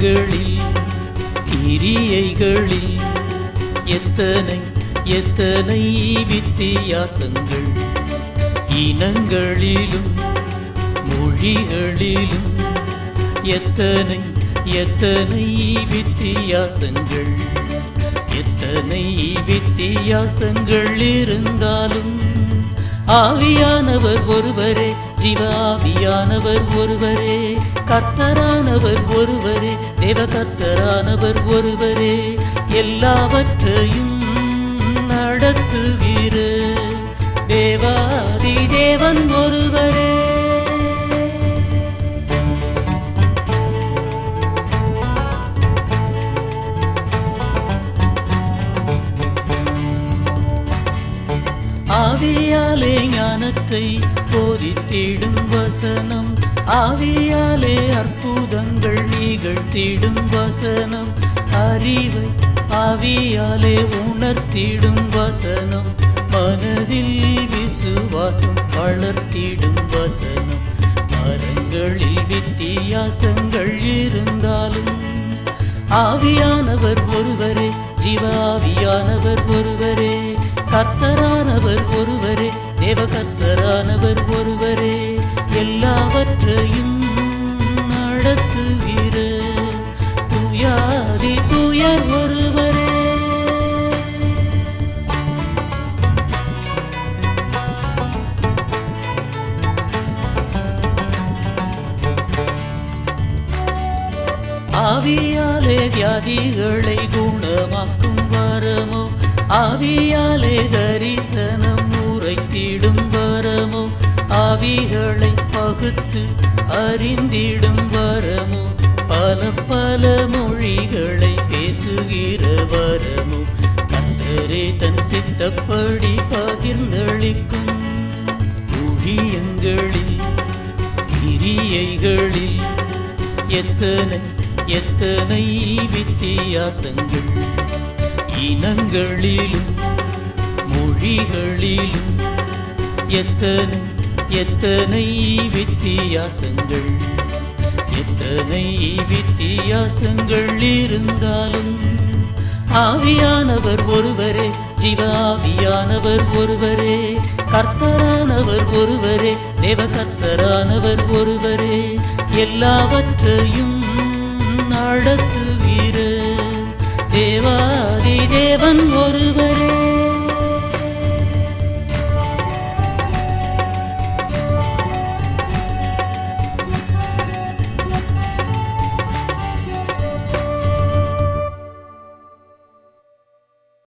மொழிகளில் எத்தனை எத்தனை வித்தியாசங்கள். இனங்களிலும் மொழிகளிலும் எத்தனை எத்தனை வித்தியாசங்கள். எத்தனை வித்தியாசங்கள் இருந்தாலும் ஆவியானவர் ஒருவரே ஜீவாவியானவர் ஒருவரே கர்த்தரானவர் ஒருவரே தேவகர்த்தரானவர் ஒருவரே எல்லாவற்றையும் நடத்துகிற ஆவியாலே ஞானத்தை போதித்திடும் வசனம். ஆவியாலே அற்புதங்கள் நிகழ்த்திடும் வசனம். அறிவை ஆவியாலே உணர்த்திடும் வசனம். மனதில் விசுவாசம் வளர்த்திடும் வசனம். மரங்களில் வித்தியாசங்கள் இருந்தாலும் ஆவியானவர் ஒருவரே ஜீவாவியானவர் ஒருவர். கர்த்தரானவர் ஒருவரே தேவ கர்த்தரானவர் ஒருவரே எல்லாவற்றையும் நடத்துகிற துயாதி துயர் ஒருவரே. ஆவியாலே வியாதிகளை குணமாக்கும் வரமோ ஆவியாலே தரிசனம் உரைத்திடும் வரமோ? ஆவிகளை பகுத்து அறிந்திடும் வரமோ? பல பல மொழிகளை பேசுகிற வரமோ? கத்தரே தன் சித்தப்படி பகிர்ந்தளிக்கும் ஊழியங்களில் கிரியைகளில் எத்தனை எத்தனை வித்தியாசங்கள் இனங்களிலும் மொழிகளிலும் எத்தனை எத்தனை வித்தியாசங்கள் எத்தனை வித்தியாசங்கள் இருந்தாலும் ஆவியானவர் ஒருவரே ஜீவாவியானவர் ஒருவரே கர்த்தரானவர் ஒருவரே தேவ கர்த்தரானவர் ஒருவரே எல்லாவற்றையும் நடத்த